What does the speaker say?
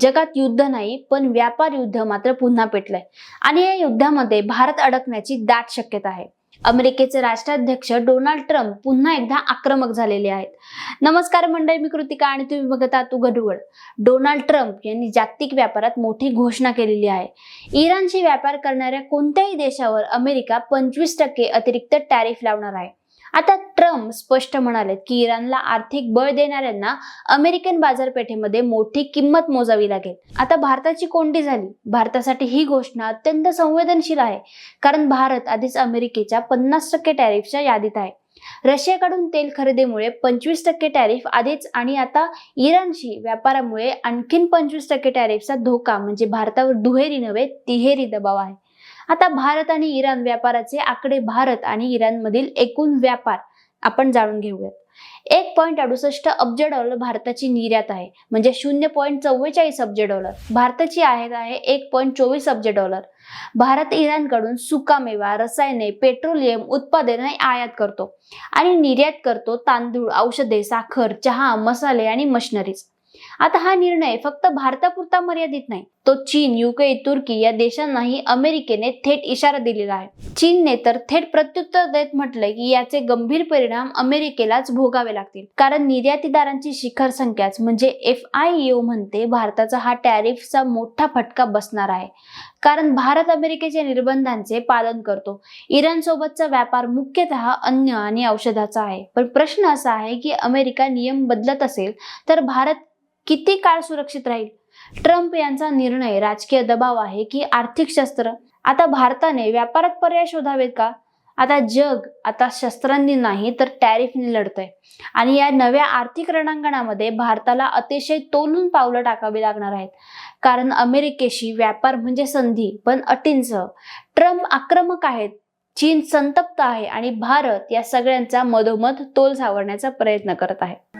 जगात युद्ध नाही पण व्यापार युद्ध मात्र पुन्हा पेटलंय. आणि या युद्धामध्ये भारत अडकण्याची दाट शक्यता आहे. अमेरिकेचे राष्ट्राध्यक्ष डोनाल्ड ट्रम्प पुन्हा एकदा आक्रमक झालेले आहेत. नमस्कार मंडळी मी कृतिका आणि तुम्ही बघत आहात उघडुघड डोनाल्ड ट्रम्प यांनी जागतिक व्यापारात मोठी घोषणा केलेली आहे. इराणशी व्यापार करणाऱ्या कोणत्याही देशावर अमेरिका पंचवीस टक्के अतिरिक्त टॅरिफ लावणार आहे. आता ट्रम्प स्पष्ट म्हणालेत की इराणला आर्थिक बळ देणाऱ्यांना अमेरिकन बाजारपेठेमध्ये मोठी किंमत मोजावी लागेल. आता भारताची कोंडी झाली. भारतासाठी ही घोषणा अत्यंत संवेदनशील आहे कारण भारत आधीच अमेरिकेच्या पन्नास टक्के टॅरिफच्या यादीत आहे. रशियाकडून तेल खरेदीमुळे पंचवीस टक्के टॅरिफ आधीच आणि आता इराणशी व्यापारामुळे आणखीन पंचवीस टक्के टॅरिफचा धोका म्हणजे भारतावर दुहेरी नव्हे तिहेरी दबाव आहे. आता भारत आणि इराण व्यापाराचे आकडे भारत आणि इराणमधील एकूण व्यापार आपण जाणून घेऊयात. एक पॉईंट अडुसष्ट अब्ज डॉलर भारताची निर्यात आहे. म्हणजे शून्य पॉईंट चव्वेचाळीस अब्ज डॉलर भारताची आयात आहे एक पॉईंट चोवीस अब्ज डॉलर भारत इराणकडून सुकामेवा रसायने पेट्रोलियम उत्पादने आयात करतो. आणि निर्यात करतो तांदूळ औषधे साखर चहा मसाले आणि मशिनरीज. आता हा निर्णय फक्त भारतापुरता मर्यादित नाही. तो चीन युके तुर्की या देशांनाही अमेरिकेने थेट इशारा दिलेला आहे. चीनने तर थेट प्रत्युत्तर देत म्हटलंय की याचे गंभीर परिणाम अमेरिकेलाच भोगावे लागतील. कारण निर्यातीदारांची शिखर संख्याच म्हणजे एफ आय म्हणते भारताचा हा टॅरिफचा मोठा फटका बसणार आहे. कारण भारत अमेरिकेच्या निर्बंधांचे पालन करतो. इराण सोबतचा व्यापार मुख्यतः अन्न आणि औषधाचा आहे. पण प्रश्न असा आहे की अमेरिका नियम बदलत असेल तर भारत किती काळ सुरक्षित राहील? ट्रम्प यांचा निर्णय राजकीय दबाव आहे की आर्थिक शस्त्र? आता भारताने व्यापारात पर्याय शोधावेत का? आता जग आता शस्त्रांनी नाही तर टॅरिफने लढतंय. आणि या नव्या आर्थिक रणांगणामध्ये भारताला अतिशय तोलून पावलं टाकावी लागणार आहेत. कारण अमेरिकेशी व्यापार म्हणजे संधी पण अटींसह ट्रम्प आक्रमक आहेत चीन संतप्त आहे आणि भारत या सगळ्यांचा मधोमध तोल सावरण्याचा प्रयत्न करत आहे.